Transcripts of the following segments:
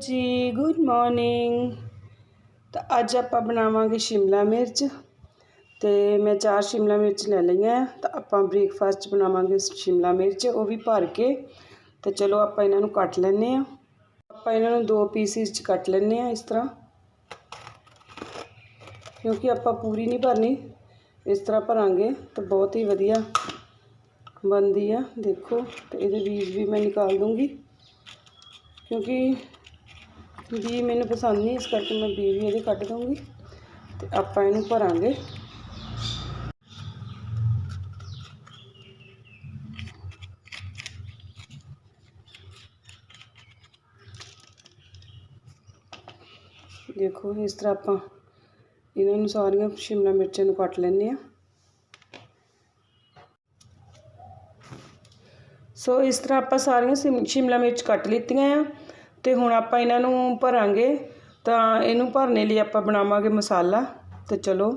ਜੀ good morning ਤਾਂ ਅੱਜ ਆਪਾਂ ਬਣਾਵਾਂਗੇ ਸ਼ਿਮਲਾ ਮਿਰਚ ਤੇ ਮੈਂ ਚਾਰ ਸ਼ਿਮਲਾ ਮਿਰਚ ਲੈ ਲਈਆਂ। ਤਾਂ ਆਪਾਂ ਬ੍ਰੇਕਫਾਸਟ ਬਣਾਵਾਂਗੇ ਸ਼ਿਮਲਾ ਮਿਰਚ, ਉਹ ਵੀ ਭਰ ਕੇ। ਤੇ ਚਲੋ ਆਪਾਂ ਇਹਨਾਂ ਨੂੰ ਕੱਟ ਲੈਂਦੇ ਆ ਆਪਾਂ ਇਹਨਾਂ ਨੂੰ ਦੋ ਪੀਸਿਸ 'ਚ ਕੱਟ ਲੈਂਦੇ ਆ ਇਸ ਤਰ੍ਹਾਂ। ਕਿਉਂਕਿ ਆਪਾਂ ਪੂਰੀ ਨਹੀਂ ਭਰਨੀ, ਇਸ ਤਰ੍ਹਾਂ ਭਰਾਂਗੇ ਤਾਂ ਬਹੁਤ ਹੀ ਵਧੀਆ ਬਣਦੀ ਆ। ਦੇਖੋ, ਤੇ ਇਹਦੇ ਬੀਜ ਵੀ ਮੈਂ ਨਿਕਾਲ ਦੂੰਗੀ। ਕਿਉਂਕਿ ਬੀ ਮੈਨੂੰ ਪਸੰਦ ਨਹੀਂ, ਇਸ ਕਰਕੇ ਮੈਂ ਬੀ ਵੀ ਇਹਦੇ ਕੱਢ ਦਊਂਗੀ ਤੇ ਆਪਾਂ ਇਹਨੂੰ ਭਰਾਂਗੇ। ਦੇਖੋ, ਇਸ ਤਰ੍ਹਾਂ ਆਪਾਂ ਇਹਨਾਂ ਨੂੰ ਸਾਰੀਆਂ ਸ਼ਿਮਲਾ ਮਿਰਚਾਂ ਨੂੰ ਕੱਟ ਲੈਂਦੇ ਆ ਸੋ, ਇਸ ਤਰ੍ਹਾਂ ਆਪਾਂ ਸਾਰੀਆਂ ਸ਼ਿਮ- ਸ਼ਿਮਲਾ ਮਿਰਚ ਕੱਟ ਲਿੱਤੀਆਂ ਆ। ਅਤੇ ਹੁਣ ਆਪਾਂ ਇਹਨਾਂ ਨੂੰ ਭਰਾਂਗੇ, ਤਾਂ ਇਹਨੂੰ ਭਰਨੇ ਲਈ ਆਪਾਂ ਬਣਾਵਾਂਗੇ ਮਸਾਲਾ, ਤੇ ਚਲੋ।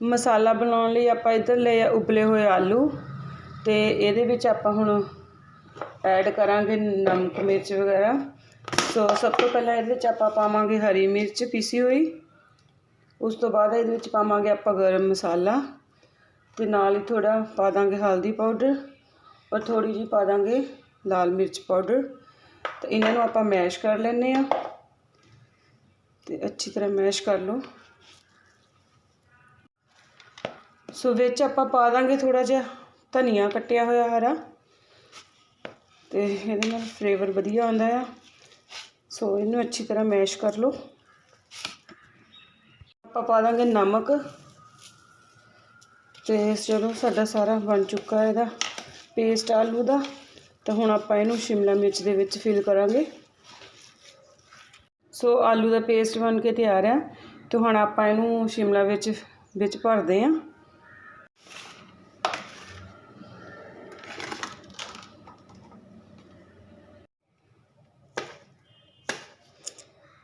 ਮਸਾਲਾ ਬਣਾਉਣ ਲਈ ਆਪਾਂ ਇੱਧਰ ਲਏ ਆ ਉਬਲੇ ਹੋਏ ਆਲੂ, ਤੇ ਇਹਦੇ ਵਿੱਚ ਆਪਾਂ ਹੁਣ ਐਡ ਕਰਾਂਗੇ ਨਮਕ, ਮਿਰਚ ਵਗੈਰਾ। ਸੋ ਸਭ ਤੋਂ ਪਹਿਲਾਂ ਇਹਦੇ ਵਿੱਚ ਆਪਾਂ ਪਾਵਾਂਗੇ ਹਰੀ ਮਿਰਚ ਪੀਸੀ ਹੋਈ। ਉਸ ਤੋਂ ਬਾਅਦ ਇਹਦੇ ਵਿੱਚ ਪਾਵਾਂਗੇ ਆਪਾਂ ਗਰਮ ਮਸਾਲਾ, ਤੇ ਨਾਲ ਹੀ ਥੋੜਾ ਪਾ ਦਾਂਗੇ ਹਲਦੀ ਪਾਊਡਰ, ਔਰ ਥੋੜੀ ਜਿਹੀ ਪਾ ਦਾਂਗੇ ਲਾਲ ਮਿਰਚ ਪਾਊਡਰ। ਤੇ ਇਹਨਾਂ ਨੂੰ ਆਪਾਂ ਮੈਸ਼ ਕਰ ਲੈਂਦੇ ਆ ਤੇ ਅੱਛੀ ਤਰ੍ਹਾਂ ਮੈਸ਼ ਕਰ ਲਓ। ਸੋ ਵਿੱਚ ਆਪਾਂ ਪਾ ਦਾਂਗੇ ਥੋੜਾ ਜਿਹਾ ਧਨੀਆ ਕੱਟਿਆ ਹੋਇਆ ਹਰਾ। ਤੇ ਇਹਦੇ ਨਾਲ ਫਲੇਵਰ ਵਧੀਆ ਆਉਂਦਾ ਆ। ਸੋ ਇਹਨੂੰ ਅੱਛੀ ਤਰ੍ਹਾਂ ਮੈਸ਼ ਕਰ ਲਓ। ਆਪਾਂ ਪਾ ਦਾਂਗੇ ਨਮਕ। ਤੇ ਚਲੋ ਸਾਡਾ ਸਾਰਾ ਬਣ ਚੁੱਕਾ ਇਹਦਾ। ਪੇਸਟ ਆਲੂ ਦਾ। ਤਾਂ ਹੁਣ ਆਪਾਂ ਇਹਨੂੰ ਸ਼ਿਮਲਾ ਮਿਰਚ ਦੇ ਵਿੱਚ ਫਿਲ ਕਰਾਂਗੇ। ਸੋ ਆਲੂ ਦਾ ਪੇਸਟ ਬਣ ਕੇ ਤਿਆਰ ਆ। ਤੇ ਹੁਣ ਆਪਾਂ ਇਹਨੂੰ ਸ਼ਿਮਲਾ ਵਿੱਚ ਵਿੱਚ ਭਰਦੇ ਹਾਂ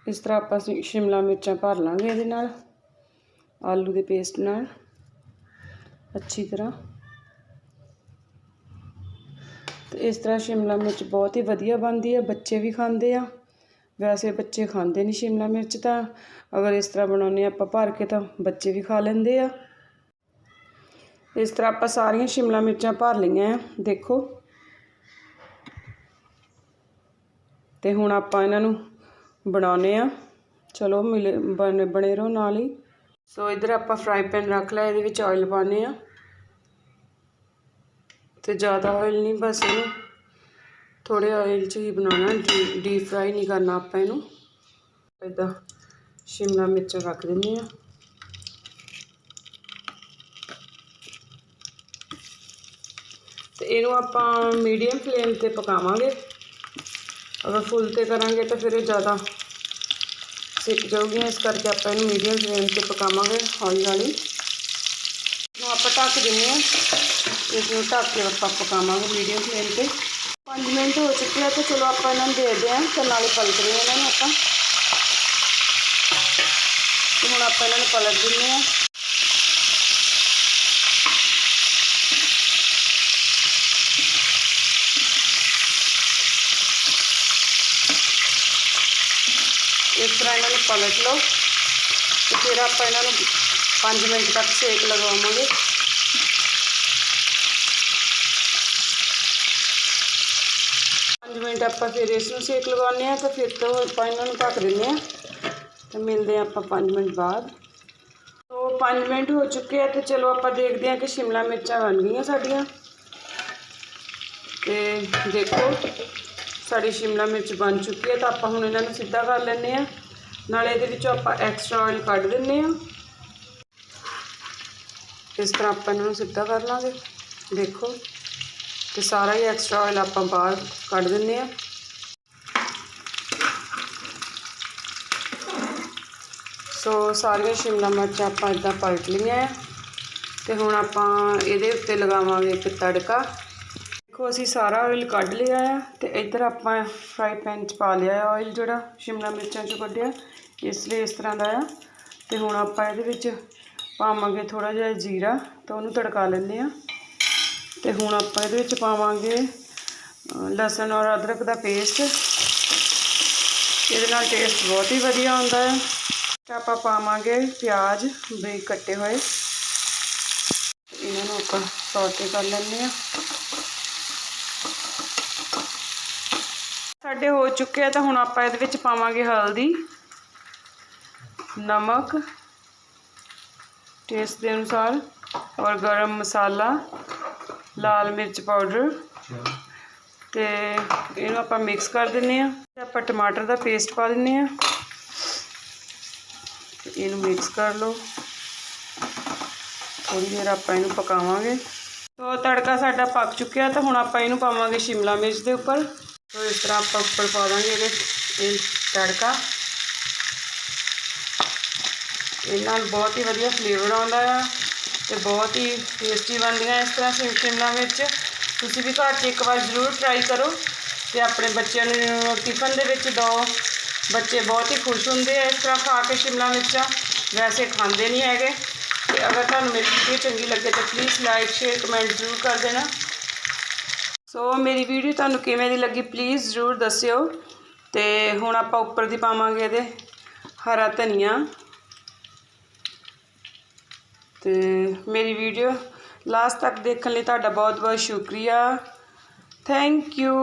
ਇਸ ਤਰ੍ਹਾਂ ਆਪਾਂ ਸ਼ਿ- ਸ਼ਿਮਲਾ ਮਿਰਚਾਂ ਭਰ ਲਾਂਗੇ ਇਹਦੇ ਨਾਲ, ਆਲੂ ਦੇ ਪੇਸਟ ਨਾਲ। ਅੱਛੀ ਤਰ੍ਹਾਂ। ਤੇ ਇਸ ਤਰ੍ਹਾਂ ਸ਼ਿਮਲਾ ਮਿਰਚ ਬਹੁਤ ਹੀ ਵਧੀਆ ਬਣਦੀ ਹੈ, ਬੱਚੇ ਵੀ ਖਾਂਦੇ ਆ। ਵੈਸੇ ਬੱਚੇ ਖਾਂਦੇ ਨਹੀਂ ਸ਼ਿਮਲਾ ਮਿਰਚ ਤਾਂ, ਅਗਰ ਇਸ ਤਰ੍ਹਾਂ ਬਣਾਉਂਦੇ ਆਪਾਂ ਭਰ ਕੇ ਤਾਂ ਬੱਚੇ ਵੀ ਖਾ ਲੈਂਦੇ ਆ। ਇਸ ਤਰ੍ਹਾਂ ਆਪਾਂ ਸਾਰੀਆਂ ਸ਼ਿਮਲਾ ਮਿਰਚਾਂ ਭਰ ਲਈਆਂ ਆ, ਦੇਖੋ। ਤੇ ਹੁਣ ਆਪਾਂ ਇਹਨਾਂ ਨੂੰ ਬਣਾਉਨੇ ਆ ਚਲੋ ਮਿਲੇ, ਬਣ, ਬਣੇ ਰਹੋ ਨਾਲ ਹੀ। ਸੋ ਇਧਰ ਆਪਾਂ ਫਰਾਈ ਪੈਨ ਰੱਖ ਲਿਆ, ਇਹਦੇ ਵਿੱਚ ਆਇਲ ਪਾਣੇ ਆ ਤੇ ਜ਼ਿਆਦਾ ਆਇਲ ਨਹੀਂ, ਬਸ ਇਹਨੂੰ ਥੋੜੇ ਆਇਲ 'ਚ ਹੀ ਬਣਾਉਣਾ ਡੀਪ ਫਰਾਈ ਨਹੀਂ ਕਰਨਾ ਆਪਾਂ ਇਹਨੂੰ। ਇਦਾਂ ਸ਼ਿਮਲਾ ਮਿਰਚ ਰੱਖ ਦਿੰਦੇ ਆ ਤੇ ਇਹਨੂੰ ਆਪਾਂ ਮੀਡੀਅਮ ਫਲੇਮ ਤੇ ਪਕਾਵਾਂਗੇ। ਅਗਰ ਫੁੱਲ ਤੇ ਕਰਾਂਗੇ ਤਾਂ ਫਿਰ ਇਹ ਜ਼ਿਆਦਾ ਸਿੱਕ ਜਾਊਗੀ, ਇਸ ਕਰਕੇ ਆਪਾਂ ਇਹਨੂੰ ਮੀਡੀਅਮ ਫਲੇਮ ਤੇ ਪਕਾਵਾਂਗੇ ਹੌਲੀ ਹੌਲੀ ਨੂੰ ਆਪਾਂ ਢੱਕ ਦਿੰਦੇ ਆ ਇਸ ਢੱਕ ਕੇ ਆਪਾਂ ਪਕਾਵਾਂਗੇ ਮੀਡੀਅਮ ਫਲੇਮ ਤੇ। 5 ਮਿੰਟ ਹੋ ਚੁੱਕੇ ਆ ਤੇ ਚਲੋ ਆਪਾਂ ਇਹਨਾਂ ਨੂੰ ਦੇਖਦੇ ਆ ਤੇ ਨਾਲੇ ਪਲਟ ਰਹੇ ਇਹਨਾਂ ਨੂੰ ਆਪਾਂ। ਤੇ ਹੁਣ ਆਪਾਂ ਇਹਨਾਂ ਨੂੰ ਪਲਟ ਦਿੰਦੇ ਆ। ਇਸ ਤਰ੍ਹਾਂ ਇਹਨਾਂ ਨੂੰ ਪਲਟ ਲਓ। ਤੇ ਫਿਰ ਆਪਾਂ ਇਹਨਾਂ ਨੂੰ 5 ਮਿੰਟ ਤੱਕ ਸੇਕ ਲਗਾਵਾਂਗੇ। ਮਿੰਟ ਆਪਾਂ ਫਿਰ ਇਸ ਨੂੰ ਸੇਕ ਲਗਾਉਂਦੇ ਆ ਤਾਂ ਫਿਰ ਤੋਂ ਆਪਾਂ ਇਹਨਾਂ ਨੂੰ ਢੱਕ ਦਿੰਦੇ ਆ ਤੇ ਮਿਲਦੇ ਆ ਆਪਾਂ 5 ਮਿੰਟ ਬਾਅਦ। ਤੋ 5 ਮਿੰਟ ਹੋ ਚੁੱਕੇ ਆ ਤੇ ਚਲੋ ਆਪਾਂ ਦੇਖਦੇ ਆ ਕਿ ਸ਼ਿਮਲਾ ਮਿਰਚਾਂ ਬਣ ਗਈਆਂ ਸਾਡੀਆਂ। ਤੇ ਦੇਖੋ, ਸਾਡੀ ਸ਼ਿਮਲਾ ਮਿਰਚ ਬਣ ਚੁੱਕੀ ਹੈ ਤਾਂ ਆਪਾਂ ਹੁਣ ਇਹਨਾਂ ਨੂੰ ਸਿੱਧਾ ਕਰ ਲੈਂਦੇ ਆ ਨਾਲੇ ਇਹਦੇ ਵਿੱਚੋਂ ਆਪਾਂ ਐਕਸਟਰਾ ਆਇਲ ਕੱਢ ਦਿੰਦੇ ਆ ਇਸ ਤਰ੍ਹਾਂ ਆਪਾਂ ਇਹਨਾਂ ਨੂੰ ਸਿੱਧਾ ਕਰ ਲਾਂਗੇ। ਦੇਖੋ। ਤੇ ਸਾਰਾ ਹੀ ਐਕਸਟਰਾ ਆਇਲ ਆਪਾਂ ਬਾਹਰ ਕੱਢ ਦਿੰਦੇ ਆ ਸੋ ਸਾਰੀਆਂ ਸ਼ਿਮਲਾ ਮਿਰਚਾਂ ਆਪਾਂ ਇਦਾਂ ਪਲਟ ਲਈਆਂ ਆ ਤੇ ਹੁਣ ਆਪਾਂ ਇਹਦੇ ਉੱਤੇ ਲਗਾਵਾਂਗੇ ਇੱਕ ਤੜਕਾ। ਦੇਖੋ, ਅਸੀਂ ਸਾਰਾ ਆਇਲ ਕੱਢ ਲਿਆ ਆ ਤੇ ਇੱਧਰ ਆਪਾਂ ਫਰਾਈ ਪੈਨ 'ਚ ਪਾ ਲਿਆ ਆ ਆਇਲ ਜਿਹੜਾ ਸ਼ਿਮਲਾ ਮਿਰਚਾਂ 'ਚੋਂ ਕੱਢਿਆ। ਇਸ ਲਈ ਇਸ ਤਰ੍ਹਾਂ ਦਾ ਆ। ਤੇ ਹੁਣ ਆਪਾਂ ਇਹਦੇ ਵਿੱਚ ਪਾਵਾਂਗੇ ਥੋੜਾ ਜਿਹਾ ਜੀਰਾ, ਤਾਂ ਉਹਨੂੰ ਤੜਕਾ ਲੈਂਦੇ ਆ ਤੇ ਹੁਣ ਆਪਾਂ ਇਹਦੇ ਵਿੱਚ ਪਾਵਾਂਗੇ ਲਸਣ ਔਰ ਅਦਰਕ ਦਾ ਪੇਸਟ ਇਹਦੇ ਨਾਲ ਟੇਸਟ ਬਹੁਤ ਹੀ ਵਧੀਆ ਆਉਂਦਾ ਹੈ। ਤਾਂ ਆਪਾਂ ਪਾਵਾਂਗੇ ਪਿਆਜ਼ ਬਰੀਕ ਕੱਟੇ ਹੋਏ। ਇਹਨਾਂ ਨੂੰ ਆਪਾਂ ਸੌਟੇ ਕਰ ਲੈਂਦੇ ਆ ਸਾਡੇ ਹੋ ਚੁੱਕੇ ਆ, ਤਾਂ ਹੁਣ ਆਪਾਂ ਇਹਦੇ ਵਿੱਚ ਪਾਵਾਂਗੇ ਹਲਦੀ, ਨਮਕ ਟੇਸਟ ਦੇ ਅਨੁਸਾਰ, ਔਰ ਗਰਮ ਮਸਾਲਾ। ਲਾਲ ਮਿਰਚ ਪਾਊਡਰ। ਤੇ ਇਹਨੂੰ ਆਪਾਂ ਮਿਕਸ ਕਰ ਦਿੰਨੇ ਆ। ਆਪਾਂ ਟਮਾਟਰ ਦਾ ਪੇਸਟ ਪਾ ਦਿੰਨੇ ਆ। ਇਹਨੂੰ ਮਿਕਸ ਕਰ ਲਓ। ਥੋੜੀ ਦੇਰ ਆਪਾਂ ਇਹਨੂੰ ਪਕਾਵਾਂਗੇ। ਤੋ ਤੜਕਾ ਸਾਡਾ ਪੱਕ ਚੁੱਕਿਆ ਤਾਂ ਹੁਣ ਆਪਾਂ ਇਹਨੂੰ ਪਾਵਾਂਗੇ ਸ਼ਿਮਲਾ ਮਿਰਚ ਦੇ ਉੱਪਰ। ਤੋ ਇਸ ਤਰ੍ਹਾਂ ਆਪਾਂ ਉੱਪਰ ਪਾ ਦਾਂਗੇ ਇਹਦੇ ਇਹ ਤੜਕਾ। ਇਹ ਨਾਲ ਬਹੁਤ ਹੀ ਵਧੀਆ ਫਲੇਵਰ ਆਉਂਦਾ ਆ। ਤੇ ਬਹੁਤ ਹੀ ਟੇਸਟੀ ਬਣਦੀਆਂ ਇਸ ਤਰ੍ਹਾਂ ਸ਼ਿਮ ਸ਼ਿਮਲਾ ਮਿਰਚ ਤੁਸੀਂ ਵੀ ਘਰ 'ਚ ਇੱਕ ਵਾਰ ਜ਼ਰੂਰ ਟਰਾਈ ਕਰੋ ਤੇ ਆਪਣੇ ਬੱਚਿਆਂ ਨੂੰ ਟਿਫਨ ਦੇ ਵਿੱਚ ਦਿਓ। ਬੱਚੇ ਬਹੁਤ ਹੀ ਖੁਸ਼ ਹੁੰਦੇ ਆ ਇਸ ਤਰ੍ਹਾਂ ਖਾ ਕੇ ਸ਼ਿਮਲਾ ਮਿਰਚਾਂ। ਵੈਸੇ ਖਾਂਦੇ ਨਹੀਂ ਹੈਗੇ। ਤੇ ਅਗਰ ਤੁਹਾਨੂੰ ਮੇਰੀ ਵੀਡੀਓ ਚੰਗੀ ਲੱਗੇ ਤਾਂ ਪਲੀਜ਼ ਲਾਈਕ ਸ਼ੇਅਰ ਕਮੈਂਟ ਜ਼ਰੂਰ ਕਰ ਦੇਣਾ। ਸੋ ਮੇਰੀ ਵੀਡੀਓ ਤੁਹਾਨੂੰ ਕਿਵੇਂ ਦੀ ਲੱਗੀ ਪਲੀਜ਼ ਜ਼ਰੂਰ ਦੱਸਿਓ। ਤੇ ਹੁਣ ਆਪਾਂ ਉੱਪਰ ਦੀ ਪਾਵਾਂਗੇ ਇਹਦੇ ਹਰਾ ਧਨੀਆ। ਤੇ ਮੇਰੀ ਵੀਡੀਓ ਲਾਸਟ ਤੱਕ ਦੇਖਣ ਲਈ ਤੁਹਾਡਾ ਬਹੁਤ ਬਹੁਤ ਸ਼ੁਕਰੀਆ। Thank you